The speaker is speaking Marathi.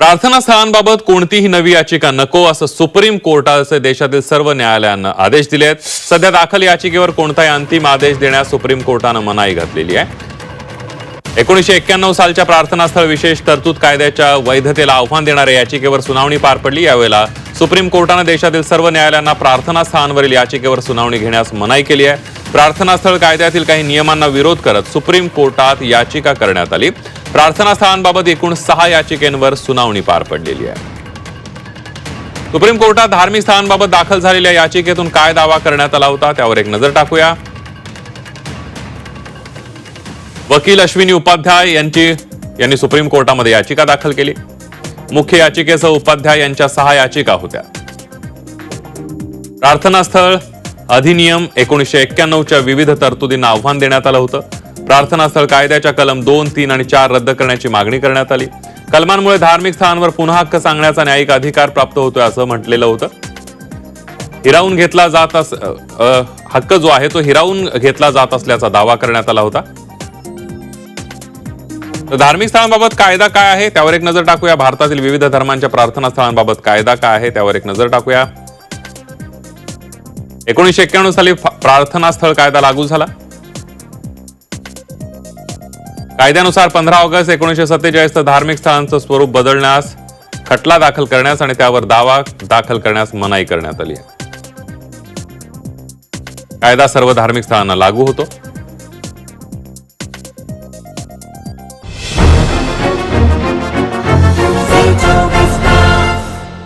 प्रार्थना स्थळांबाबत कोणतीही नवी याचिका नको असं सुप्रीम कोर्टाचे देशातील सर्व न्यायालयांना आदेश दिले आहेत. सध्या दाखल याचिकेवर कोणताही अंतिम आदेश देण्यास सुप्रीम कोर्टानं मनाई घातलेली आहे. एकोणीशे एक्क्याण्णव सालच्या प्रार्थनास्थळ विशेष तरतूद कायद्याच्या वैधतेला आव्हान देणाऱ्या याचिकेवर सुनावणी पार पडली. यावेळेला सुप्रीम कोर्टानं देशातील सर्व न्यायालयांना प्रार्थना स्थळांवरील याचिकेवर सुनावणी घेण्यास मनाई केली आहे. प्रार्थनास्थळ कायद्यातील काही नियमांना विरोध करत सुप्रीम कोर्टात याचिका करण्यात आली. प्रार्थनास्थळांबाबत एकूण सहा याचिकेंवर सुनावणी पार पडलेली आहे. सुप्रीम कोर्टात धार्मिक स्थळांबाबत दाखल झालेल्या याचिकेतून काय दावा करण्यात आला होता त्यावर एक नजर टाकूया. वकील अश्विनी उपाध्याय यांची यांनी सुप्रीम कोर्टामध्ये याचिका दाखल केली. मुख्य याचिकेसह उपाध्याय यांच्या सहा याचिका होत्या. प्रार्थनास्थळ अधिनियम एकोणीसशे एक्क्याण्णवच्या विविध तरतुदींना आव्हान देण्यात आलं होतं. प्रार्थनास्थळ कायद्याच्या कलम दोन तीन आणि चार रद्द करण्याची मागणी करण्यात आली. कलमांमुळे धार्मिक स्थळांवर पुन्हा हक्क सांगण्याचा न्यायिक अधिकार प्राप्त होतोय असं म्हटलेलं होतं. हिरावून घेतला जात अस हक्क जो आहे तो हिरावून घेतला जात असल्याचा दावा करण्यात आला होता. धार्मिक स्थळांबाबत कायदा काय आहे? त्यावर एक नजर टाकूया. भारतातील विविध धर्मांच्या प्रार्थना स्थळांबाबत कायदा काय आहे? त्यावर एक नजर टाकूया. एकोणीसशे एक्क्याण्णव साली प्रार्थना स्थळ कायदा लागू झाला. कायद्यानुसार पंधरा ऑगस्ट एकोणीसशे सत्तेचाळीस धार्मिक स्थळांचं स्वरूप बदलण्यास खटला दाखल करण्यास आणि त्यावर दावा दाखल करण्यास मनाई करण्यात आली आहे. कायदा सर्व धार्मिक स्थळांना लागू होतो.